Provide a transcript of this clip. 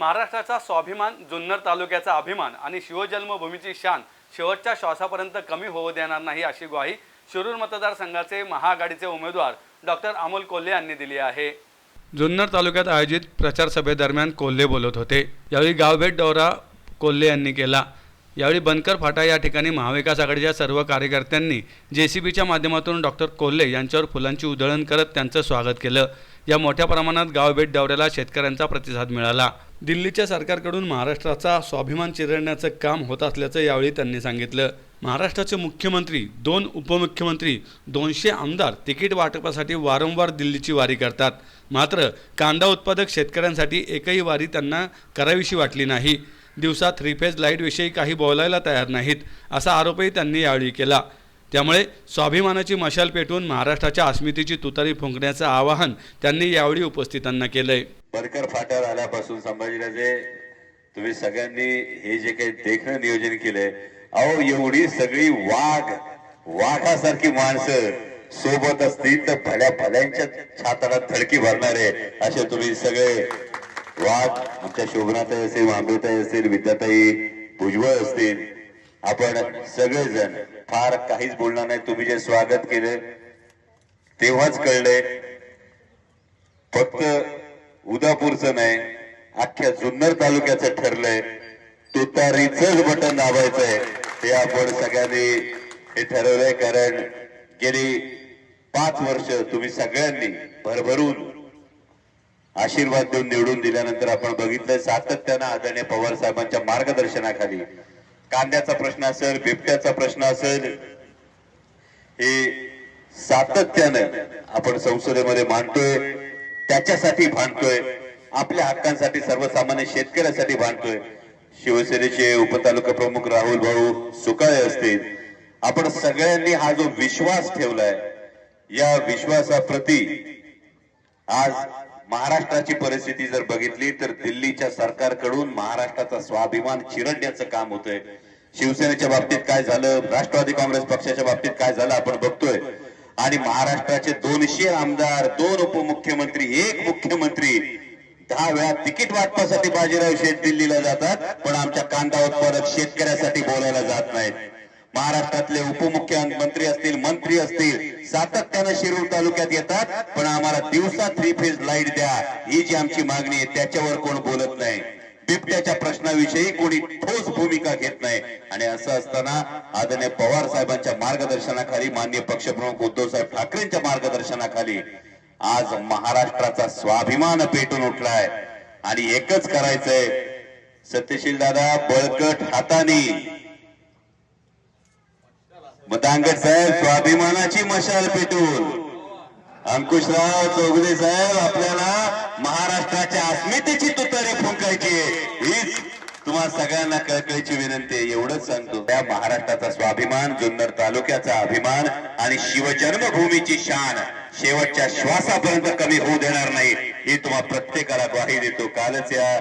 महाराष्ट्राचा स्वाभिमान जुन्नर तालुक्याचा अभिमान आणि शिवजन्मभूमीची शान शेवटच्या श्वासापर्यंत कमी होऊ देणार नाही अशी ग्वाही शिरूर मतदारसंघाचे महाआघाडीचे उमेदवार डॉक्टर अमोल कोल्हे यांनी दिली आहे. जुन्नर तालुक्यात आयोजित प्रचार सभेदरम्यान कोल्हे बोलत होते. यावेळी गावभेट दौरा कोल्हे यांनी केला. यावेळी बनकर फाटा या ठिकाणी महाविकास आघाडीच्या सर्व कार्यकर्त्यांनी जे सी बीच्या माध्यमातून डॉक्टर कोल्हे यांच्यावर फुलांची उधळण करत त्यांचं स्वागत केलं. या मोठ्या प्रमाणात गावभेट दौऱ्याला शेतकऱ्यांचा प्रतिसाद मिळाला. दिल्लीच्या सरकारकडून महाराष्ट्राचा स्वाभिमान चिरडण्याचं काम होत असल्याचं यावेळी त्यांनी सांगितलं. महाराष्ट्राचे मुख्यमंत्री दोन उपमुख्यमंत्री दोनशे आमदार तिकीट वाटपासाठी वारंवार दिल्लीची वारी करतात. मात्र कांदा उत्पादक शेतकऱ्यांसाठी एकही वारी त्यांना करावीशी वाटली नाही. दिवसात थ्री फेज लाईटविषयी काही बोलायला तयार नाहीत असा आरोपही त्यांनी यावेळी केला. त्यामुळे स्वाभिमानाची मशाल पेटवून महाराष्ट्राच्या अस्मितेची तुतारी फुंकण्याचं आवाहन त्यांनी यावेळी उपस्थितांना केलं आहे परकर फाट्यावर आल्यापासून संभाजीराजे तुम्ही सगळ्यांनी हे जे काही देखणं नियोजन केलंय अहो एवढी सगळी वाघ वाघासारखी माणसं सोबत असतील तर भल्या भल्यांच्या छाताला थडकी भरणारे असे तुम्ही सगळे वाघ आमच्या शोभनाताई असेल मांबेताई असेल विद्याताई भुजबळ असतील आपण सगळेजण फार काहीच बोलणार नाही. तुम्ही जे स्वागत केलं तेव्हाच कळलंय. फक्त उदापूरचं नाही अख्ख्या जुन्नर तालुक्याचं ठरलंय. तुतारीच बटन दाबायचंय. हे आपण सगळ्यांनी हे ठरवलंय कारण गेली पाच वर्ष तुम्ही सगळ्यांनी भरभरून आशीर्वाद देऊन निवडून दिल्यानंतर आपण बघितलंय सातत्यानं आदरणीय पवार साहेबांच्या मार्गदर्शनाखाली. कांद्याचा प्रश्न असेल बिबट्याचा प्रश्न असेल हे सातत्यानं आपण संसदेमध्ये मांडतोय. त्याच्यासाठी भांडतोय. आपल्या हक्कांसाठी सर्वसामान्य शेतकऱ्यासाठी भांडतोय. शिवसेनेचे उपतालुका प्रमुख राहुल भाऊ सुकाळे असतील. आपण सगळ्यांनी हा जो विश्वास ठेवलाय या विश्वासाप्रती आज महाराष्ट्राची परिस्थिती जर बघितली तर दिल्लीच्या सरकारकडून महाराष्ट्राचा स्वाभिमान चिरडण्याचं काम होतंय. शिवसेनेच्या बाबतीत काय झालं? राष्ट्रवादी काँग्रेस पक्षाच्या बाबतीत काय झालं? आपण बघतोय. आणि महाराष्ट्राचे दोनशे आमदार दोन उपमुख्यमंत्री एक मुख्यमंत्री दहा वेळा तिकीट वाटपासाठी बाजीराव शेठ दिल्लीला जातात पण आमच्या कांदा उत्पादक शेतकऱ्यासाठी बोलायला जात नाहीत. महाराष्ट्रातले उपमुख्यमंत्री असतील मंत्री असतील सातत्यानं शिरूर तालुक्यात येतात पण आम्हाला दिवसा थ्री फेज लाइट द्या. ही जी आमची मागणी आहे त्याच्यावर कोण बोलत नाही. बिबट्याच्या प्रश्नाविषयी कोणी ठोस भूमिका घेत नाही. आणि असं असताना आदरणीय पवार साहेबांच्या मार्गदर्शनाखाली माननीय पक्षप्रमुख उद्धव साहेब ठाकरेंच्या मार्गदर्शनाखाली आज महाराष्ट्राचा स्वाभिमान पेटून उठलाय. आणि एकच करायचंय. सत्यशील दादा बळकट हातानी. मदांगट साहेब स्वाभिमानाची मशाल पेटून. अंकुशराव चौगुले साहेब आपल्याला महाराष्ट्राच्या अस्मितेची तुतारी फुंकायची हीच तुम्हा सगळ्यांना कळकळीची विनंती आहे. एवढंच सांगतो. त्या महाराष्ट्राचा स्वाभिमान जुन्नर तालुक्याचा अभिमान आणि शिवजन्मभूमीची शान शेवटच्या श्वासापर्यंत कमी होऊ देणार नाही. ही तुम्हा प्रत्येकाला ग्वाही देतो. कालच या